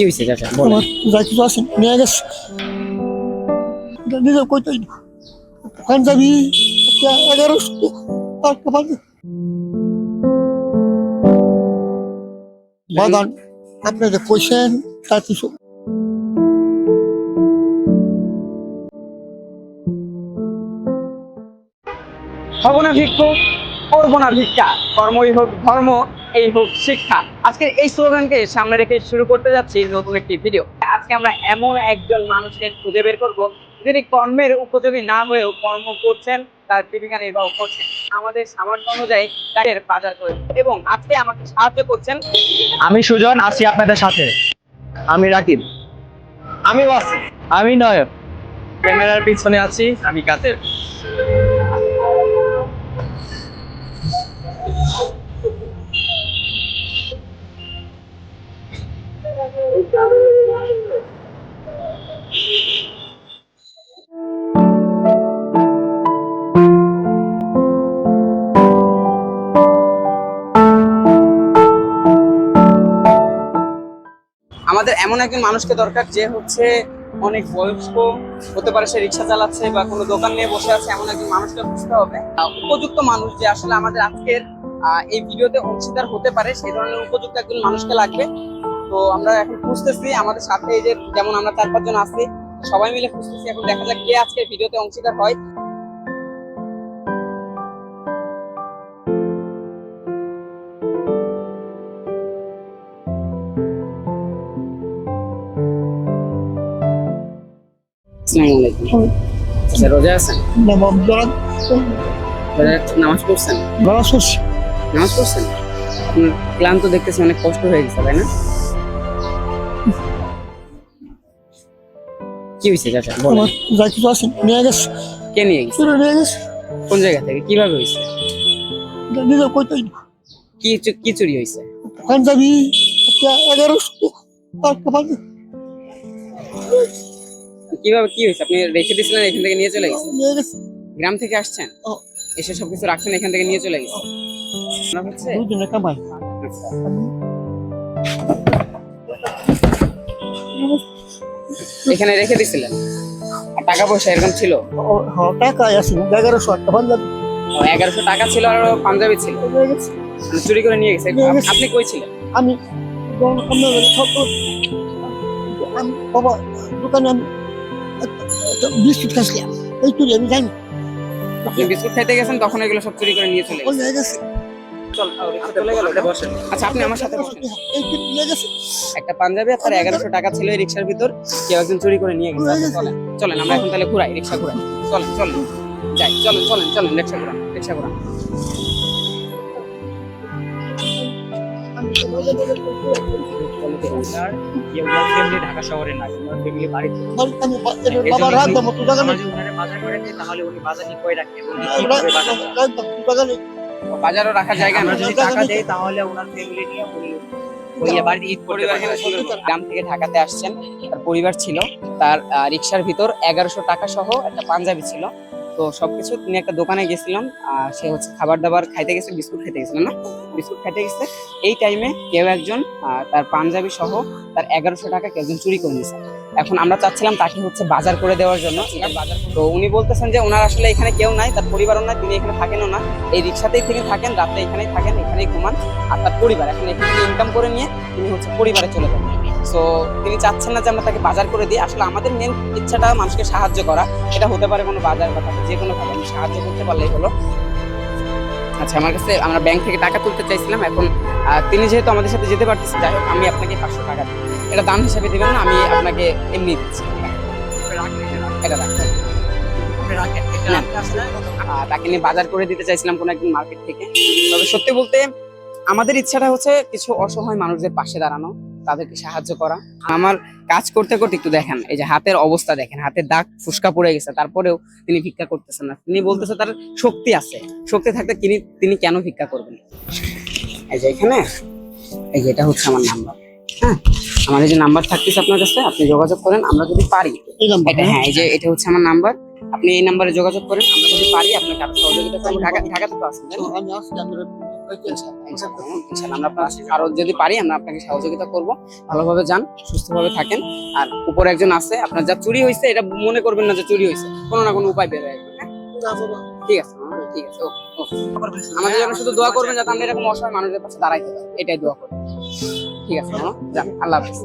কি হয়েছে চাচা? বলেন। আমার যা কিছু আছে নিয়ে গেছে। নিজে কইতে পাঞ্জাবি একটা এগারোশো একটা পাঞ্জাবি বাগান আপনি যে কইছেন তা কিছু হব না ভিক্ষুক। করব না ভিক্ষা। কর্মই হোক ধর্ম এই হোক শিক্ষা। আজকে এই স্লোগানকে সামনে রেখে শুরু করতে যাচ্ছি নতুন একটি ভিডিও। আজকে আমরা এমন একজন মানুষকে খুঁজে বের করব যিনি কর্মের উপযোগী না হয়েও কর্ম করছেন তার জীবিকা নির্বাহ করছেন। আমাদের সামর্থ্য অনুযায়ী তাদের বাজার করে। এবং আজকে আমাকে সাহায্য করছেন আমি সুজন আছি আপনাদের সাথে। আমি রাকিব। আমি ওয়াসি আমি নয়ন। ক্যামেরার পিছনে আছি আমি কাদের? আমাদের এমন একজন মানুষকে দরকার যে হচ্ছে অনেক বয়স্ক হতে পারে সে রিক্সা চালাচ্ছে বা কোনো দোকান নিয়ে বসে আছে, এমন একজন মানুষকে খুঁজতে হবে। উপযুক্ত মানুষ যে আসলে আমাদের আজকের এই ভিডিওতে অংশীদার হতে পারে, সেই ধরনের উপযুক্ত একজন মানুষকে লাগবে। তো আমরা এখন খুঁজতেছি আমাদের সাথে যে যেমন আমরা চার পাঁচজন আছি, সবাই মিলে খুঁজতেছি। এখন দেখা যাক কে আজকের ভিডিওতে অংশীদার হয়। আসসালামু আলাইকুম। আচ্ছা রোজা আছেন নামাজ জড়ান নামাজ পড়ছেন? নামাজ পড়ছেন? আপনার ক্লান্ত দেখতেছি অনেক কষ্ট হয়ে গেছে তাই না? কি হয়েছে চাচা? বলেন। যা কিছু আছে নিয়ে গেছে। কে নিয়ে গেছে? চুরি নিয়ে গেছে। কোন জায়গা থেকে? কীভাবে হয়েছে? নিজে কি কি চুরি হয়েছে? পাঞ্জাবি এগারোশো পাঞ্জাবি কীভাবে কি হয়েছে? আপনি রেখে দিয়েছিলেন এখান থেকে নিয়ে চলে গেছেন? গেছে। গ্রাম থেকে আসছেন। এসে সবকিছু রাখছেন এখান থেকে নিয়ে চলে গেছেন? হচ্ছে? কামাই। এখানে রেখে দিছিলেন আর টাকা পয়সা এরকম ছিল? টাকা আছে। এগারোশো একটা পাঞ্জাবি এগারোশো টাকা ছিল আর পাঞ্জাবি ছিল? মানে চুরি করে নিয়ে গেছে। আপনি কই ছিলেন? আমি বাবা দোকানে আমি বিস্কুট খাচ্ছিলাম। এই চুরি আমি জানি। আপনি বিস্কুট খাইতে গেছেন তখন এগুলো সব চুরি করে নিয়ে চলে গেছে গেছে। চলে গেল। বসেন। আচ্ছা আপনি আমার সাথে একটা পাঞ্জাবি আর এগারোশো টাকা ছিল এই রিক্সার ভিতর। কেউ একজন চুরি করে নিয়ে গেছে। চলেন চলেন আমরা এখন তাহলে ঘুরাই রিক্সা ঘুরাই। চলেন চলেন। যাই চলেন চলেন চলেন রিক্সা ঘুরান রিক্সা ঘুরান। ওনার ইয়ে, ফ্যামিলি ঢাকা শহরে নাই ওনার ফ্যামিলি বাড়িতে বাজার তাহলে উনি বাজার করে। নেই বাজারও রাখার জায়গা আমরা যদি টাকা দেই তাহলে ওনার ফ্যামিলি নিয়ে উনি বাড়িতে ঈদ পরিবার পারবে। এখানে সুন্দর। গ্রাম থেকে ঢাকাতে আসছেন তার পরিবার ছিল তার আহ, রিক্সার ভিতর এগারোশো টাকা সহ একটা পাঞ্জাবি ছিল। তো সবকিছু তিনি একটা দোকানে গেছিলাম আহ, সে হচ্ছে খাবার দাবার খাইতে গেছে বিস্কুট খেতে গেছিল না? বিস্কুট খাইতে গেছে। এই টাইমে কেউ একজন তার পাঞ্জাবি সহ তার এগারোশো টাকা কেউ একজন চুরি করে নিয়েছে। এখন আমরা চাচ্ছিলাম তাকে হচ্ছে বাজার করে দেওয়ার জন্য। বাজার তো উনি বলতেছেন যে ওনার আসলে এখানে কেউ নাই তার পরিবারও নাই তিনি এখানে থাকেনও না। এই রিক্সাতেই তিনি থাকেন রাতে এখানেই থাকেন এখানেই ঘুমান আর তার পরিবার। এখন এখান ইনকাম করে নিয়ে তিনি হচ্ছে পরিবারে চলে যান। সো তিনি চাচ্ছেন না যে আমরা তাকে বাজার করে দিই। আসলে আমাদের মেন ইচ্ছাটা মানুষকে সাহায্য করা। এটা হতে পারে কোনো বাজার বা তাকে যে কোনো ভাবে আমি সাহায্য করতে পারলেই হলো। আচ্ছা আমার কাছে আমরা ব্যাংক থেকে টাকা তুলতে চাইছিলাম। এখন তিনি যেহেতু আমাদের সাথে যেতে পারতেছে, যাই হোক, আমি আপনাকে পাঁচশো টাকা দিই। এটা দাম হিসাবে দিবেন আমি আপনাকে এমনি দিচ্ছি। এটা তাকে নিয়ে বাজার করে দিতে চাইছিলাম কোনো একদিন মার্কেট থেকে। তবে সত্যি বলতে, আমাদের ইচ্ছাটা হচ্ছে কিছু অসহায় মানুষদের পাশে দাঁড়ানো। তাদেরকে সাহায্য করা। আমার কাজ করতে করতে একটু দেখেন এই যে হাতের অবস্থা দেখেন হাতের দাগ ফুসকা পড়ে গেছে তারপরেও তিনি ভিক্ষা করতেছেন না। তিনি বলতেছে তার শক্তি আছে শক্তি থাকতে তিনি তিনি কেন ভিক্ষা করবেন? এই যে এখানে এই যে এটা হচ্ছে আমার নাম্বার হ্যাঁ? আমার এই যে নাম্বার থাকতেছে আপনার কাছে আপনি যোগাযোগ করেন আমরা যদি পারি এটা হ্যাঁ এই যে এটা হচ্ছে আমার নাম্বার আপনি এই নাম্বারে যোগাযোগ করেন আমরা যদি পারি আপনাকে আরও সহযোগিতা করব। ঢাকা ঢাকাতে তো আছেন আরও যদি পারি আমরা আপনাকে সহযোগিতা করব। ভালোভাবে যান সুস্থভাবে থাকেন। আর উপরে একজন আছে আপনার যা চুরি হয়েছে এটা মনে করবেন না যে চুরি হয়েছে কোনো না কোনো উপায় বের হয়ে হ্যাঁ? ঠিক আছে ঠিক আছে। আমাদের জন্য শুধু দোয়া করবেন যাতে আমরা এরকম অসহায় মানুষদের পাশে দাঁড়াইতে পারি। এটাই দোয়া করবেন। ঠিক আছে যান আল্লাহ হাফিজ।